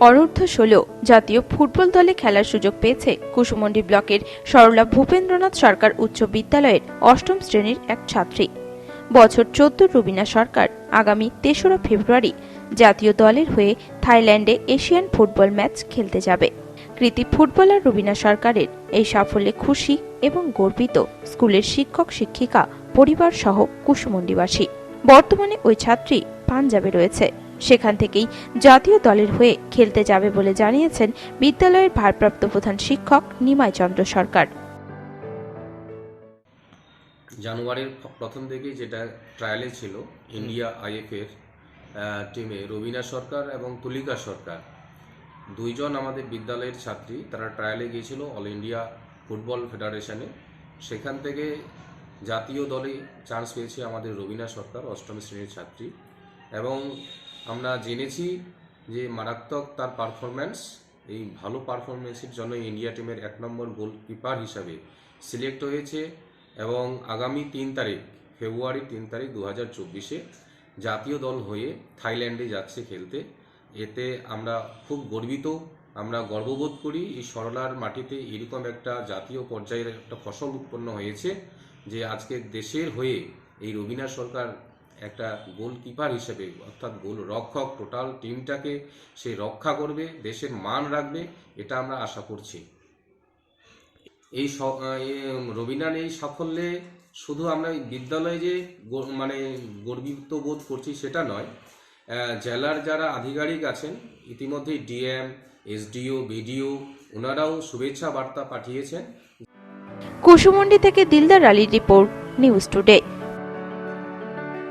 অনূর্ধ্ব ষোলো জাতীয় ফুটবল দলে খেলার সুযোগ পেয়েছে কুসুমন্ডি ব্লকের সরলা ভূপেন্দ্রনাথ সরকার উচ্চ বিদ্যালয়ের অষ্টম শ্রেণির এক ছাত্রী। বছর চোদ্দ রুবিনা সরকার আগামী তেসরা ফেব্রুয়ারি জাতীয় দলের হয়ে থাইল্যান্ডে এশিয়ান ফুটবল ম্যাচ খেলতে যাবে। কৃতি ফুটবলার রুবিনা সরকারের এই সাফল্যে খুশি এবং গর্বিত স্কুলের শিক্ষক, শিক্ষিকা পরিবার সহ কুসুমন্ডিবাসী। বর্তমানে ওই ছাত্রী পাঞ্জাবে রয়েছে। সেখান থেকেই জাতীয় দলের হয়ে খেলতে যাবে বলে জানিয়েছেন বিদ্যালয়ের ভারপ্রাপ্ত প্রধান শিক্ষক নিমাই চন্দ্র সরকার। জানুয়ারির প্রথম থেকেই যেটা ট্রায়ালে ছিল ইন্ডিয়া আইএফের টিমে রবিনা সরকার এবং তুলিকা সরকার। দুইজন আমাদের বিদ্যালয়ের ছাত্রী, তারা ট্রায়ালে গিয়েছিল অল ইন্ডিয়া ফুটবল ফেডারেশনে সেখান থেকে জাতীয় দলে চান্স পেয়েছে আমাদের রবিনা সরকার, অষ্টম শ্রেণির ছাত্রী। এবং আমরা জেনেছি যে মারাত্মক তার পারফরম্যান্স এই ভালো পারফরমেন্সের জন্য ইন্ডিয়া টিমের এক নম্বর গোলকিপার হিসাবে সিলেক্ট হয়েছে এবং আগামী তিন তারিখ ফেব্রুয়ারি তিন তারিখ দু হাজার চব্বিশে জাতীয় দল হয়ে থাইল্যান্ডে যাচ্ছে খেলতে। এতে আমরা খুব গর্বিত, আমরা গর্ববোধ করি এই সরলার মাটিতে এরকম একটা জাতীয় পর্যায়ের একটা ফসল উৎপন্ন হয়েছে যে আজকে দেশের হয়ে এই রবিনা সরকার একটা গোলকিপার হিসেবে, অর্থাৎ গোল রক্ষক টোটাল টিমটাকে সে রক্ষা করবে, দেশের মান রাখবে, এটা আমরা আশা করছি। এই রবিনার এই সাফল্যে শুধু আমরা বিদ্যালয়ে যে মানে গর্বিত বোধ করছি সেটা নয় জেলার যারা আধিকারিক আছেন, ইতিমধ্যেই ডিএম, এসডিও, বিডিও, ওনারাও শুভেচ্ছা বার্তা পাঠিয়েছেন। কুসুমন্ডি থেকে দিলদার আলীর রিপোর্ট, নিউজ টুডে।